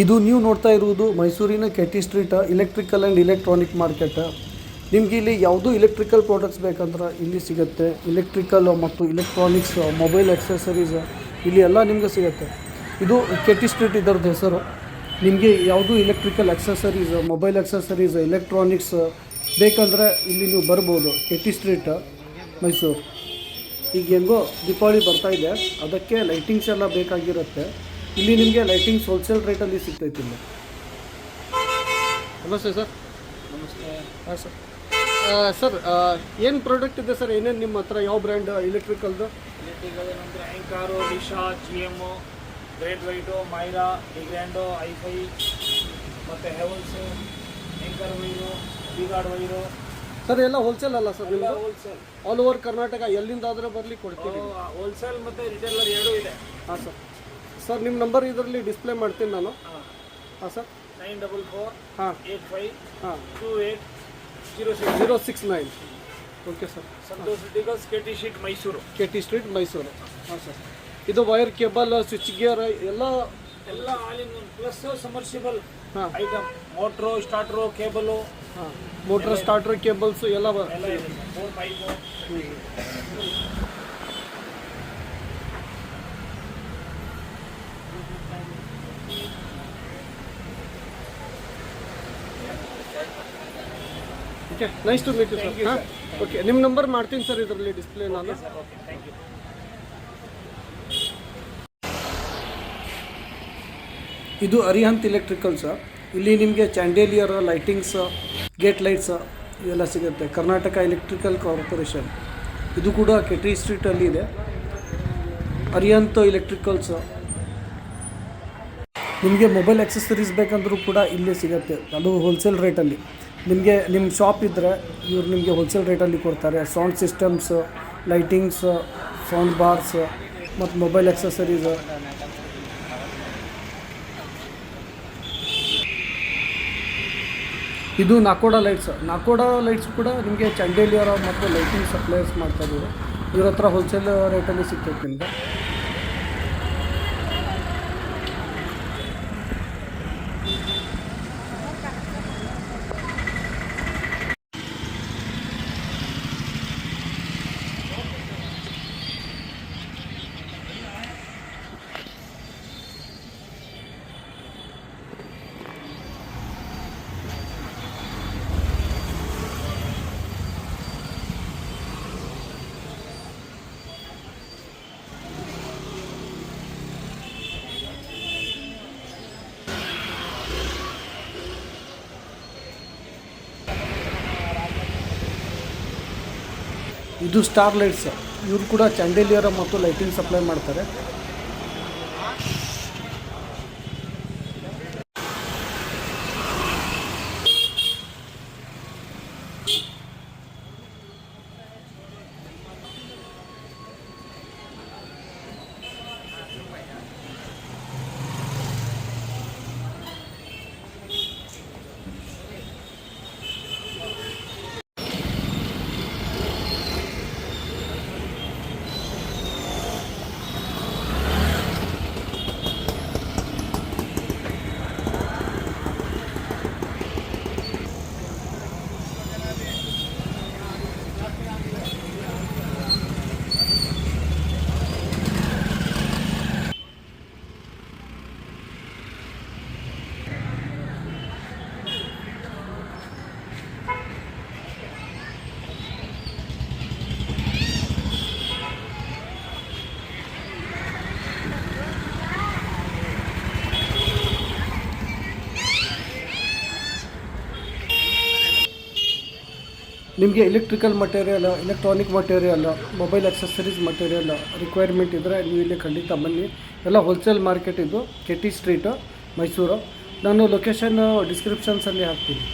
ಇದು ನೀವು ನೋಡ್ತಾ ಇರುವುದು ಮೈಸೂರಿನ KT street electrical and electronic market ನಿಮ್ಗೆ ಇಲ್ಲಿ ಯಾವುದೂ ಇಲೆಕ್ಟ್ರಿಕಲ್ ಪ್ರಾಡಕ್ಟ್ಸ್ ಬೇಕಂದ್ರೆ ಇಲ್ಲಿ ಸಿಗುತ್ತೆ. ಇಲೆಕ್ಟ್ರಿಕಲ್ ಮತ್ತು ಇಲೆಕ್ಟ್ರಾನಿಕ್ಸ್ ಮೊಬೈಲ್ ಎಕ್ಸೆಸರೀಸ್ ಇಲ್ಲಿ ಎಲ್ಲ ನಿಮಗೆ ಸಿಗುತ್ತೆ. ಇದು ಕೆಟಿ ಸ್ಟ್ರೀಟ್ ಇದರದ್ದು ಹೆಸರು. ನಿಮಗೆ ಯಾವುದೂ electrical accessories mobile accessories electronics ಬೇಕಂದರೆ ಇಲ್ಲಿ ನೀವು ಬರ್ಬೋದು. KT street, Mysuru. ಈಗ ಹೆಂಗೋ ದೀಪಾವಳಿ ಇದೆ. ಅದಕ್ಕೆ ಲೈಟಿಂಗ್ಸ್ ಎಲ್ಲ ಬೇಕಾಗಿರುತ್ತೆ. ಇಲ್ಲಿ ನಿಮಗೆ ಲೈಟಿಂಗ್ಸ್ ಹೋಲ್ಸೇಲ್ ರೇಟಲ್ಲಿ ಸಿಗ್ತೈತಿ ಇಲ್ಲಿ. ನಮಸ್ತೆ ಸರ್ ನಮಸ್ತೆ. ಹಾಂ ಸರ್ ಸರ್ ಏನು ಪ್ರಾಡಕ್ಟ್ ಇದೆ ಸರ್ ಏನೇನು ನಿಮ್ಮ ಹತ್ರ ಯಾವ ಬ್ರ್ಯಾಂಡ್ ಇಲೆಕ್ಟ್ರಿಕಲ್ದು ಇಲೆಕ್ಟ್ರಿಕಲ್ ಏನಂದ್ರೆ ಆ್ಯಂಕಾರು ಲಿಶಾ ಜಿ ಎಮ್ಮು ಗ್ರೇಟ್ ವೈಟು ಮೈರಾ ಡಿಗ್ರ್ಯಾಂಡು ಐಫೈ ಮತ್ತು Havells Anchor wire V-Guard wire sir ಎಲ್ಲ ಹೋಲ್ಸೇಲ್ ಅಲ್ಲ ಸರ್ ಎಲ್ಲ ನಿಮ್ಮದು ಹೋಲ್ಸೇಲ್ ಆಲ್ ಓವರ್ ಕರ್ನಾಟಕ ಎಲ್ಲಿಂದಾದರೂ ಬರಲಿ ಕೊಡ್ತೀವಿ. ಹೋಲ್ಸೇಲ್ ಮತ್ತು ರಿಟೇಲರ್ ಎರಡೂ ಇದೆ. ಹಾಂ ಸರ್ ಸರ್ ನಿಮ್ಮ ನಂಬರ್ ಇದರಲ್ಲಿ ಡಿಸ್ಪ್ಲೇ ಮಾಡ್ತೀನಿ ನಾನು. ಹಾಂ ಸರ್. ನೈನ್ ಡಬಲ್ ಫೋರ್ ಹಾಂ. ಏಟ್ ಫೈವ್ ಹಾಂ. Two eight zero six zero six nine okay sir Santosh electricals K T street Mysuru K T street Mysuru ಹಾಂ ಸರ್. ಇದು ವೈರ್ ಕೇಬಲ್ ಸ್ವಿಚ್ ಗಿಯರ್ ಎಲ್ಲ ಎಲ್ಲ ಆಲಿನ್ ಪ್ಲಸ್ ಸಮರ್ಸಿಬಲ್ ಹಾಂ. Item motor starter cable ಹಾಂ. Motor starter cables ಎಲ್ಲ ಎಲ್ಲ ಇದೆ okay nice to meet you sir ಹಾಂ ಓಕೆ ನಿಮ್ಮ ನಂಬರ್ ಮಾಡ್ತೀನಿ ಸರ್ ಇದರಲ್ಲಿ ಡಿಸ್ಪ್ಲೇ ನಾನು. ಇದು ಅರಿಹಂತ್ ಇಲೆಕ್ಟ್ರಿಕಲ್ಸ್ ಇಲ್ಲಿ ನಿಮಗೆ ಚಾಂಡೇಲಿಯರ್ ಲೈಟಿಂಗ್ಸ್ ಗೇಟ್ ಲೈಟ್ಸ್ ಇವೆಲ್ಲ ಸಿಗುತ್ತೆ. ಕರ್ನಾಟಕ ಎಲೆಕ್ಟ್ರಿಕಲ್ ಕಾರ್ಪೊರೇಷನ್ ಇದು ಕೂಡ ಕೆಟಿ ಸ್ಟ್ರೀಟಲ್ಲಿ ಇದೆ. ಅರಿಹಂತ ಇಲೆಕ್ಟ್ರಿಕಲ್ಸ್ ನಿಮಗೆ ಮೊಬೈಲ್ ಆಕ್ಸೆಸರೀಸ್ ಬೇಕಂದ್ರೂ ಕೂಡ ಇಲ್ಲೇ ಸಿಗುತ್ತೆ. ಅದು ಹೋಲ್ಸೇಲ್ ರೇಟಲ್ಲಿ ನಿಮಗೆ ನಿಮ್ಮ ಶಾಪ್ ಇದ್ದರೆ ಇವ್ರು ನಿಮಗೆ ಹೋಲ್ಸೇಲ್ ರೇಟಲ್ಲಿ ಕೊಡ್ತಾರೆ. Sound systems lightings sound bars ಮತ್ತು ಮೊಬೈಲ್ ಆಕ್ಸೆಸರೀಸ್ ಇದು ನಾಕೋಡ ಲೈಟ್ಸ್ ನಾಕೋಡ ಲೈಟ್ಸ್ ಕೂಡ ನಿಮಗೆ ಚಂಡೇಲಿಯರ ಮತ್ತು ಲೈಟಿಂಗ್ ಸಪ್ಲೈಸ್ ಮಾಡ್ತಾ ಇದ್ದೀವಿ. ಇವ್ರ ಹತ್ರ ಹೋಲ್ಸೇಲ್ ರೇಟಲ್ಲಿ ಸಿಗ್ತೈತೆ ನಿಮಗೆ. ಇದು ಸ್ಟಾರ್ ಲೈಟ್ಸ್ ಇವರು ಕೂಡ ಚಾಂಡೇಲಿಯರ ಮತ್ತು ಲೈಟಿಂಗ್ ಸಪ್ಲೈ ಮಾಡ್ತಾರೆ. ನಿಮಗೆ electrical material electronic material mobile accessories material requirement ಇದ್ದರೆ ನೀವು ಇಲ್ಲಿ ಖಂಡಿತ ಬನ್ನಿ. ಎಲ್ಲ ಹೋಲ್ಸೇಲ್ ಮಾರ್ಕೆಟ್ ಇದು ಕೆಟಿ ಸ್ಟ್ರೀಟು ಮೈಸೂರು ನಾನು ಲೊಕೇಶನ್ ಡಿಸ್ಕ್ರಿಪ್ಷನ್ಸಲ್ಲಿ ಹಾಕ್ತೀನಿ.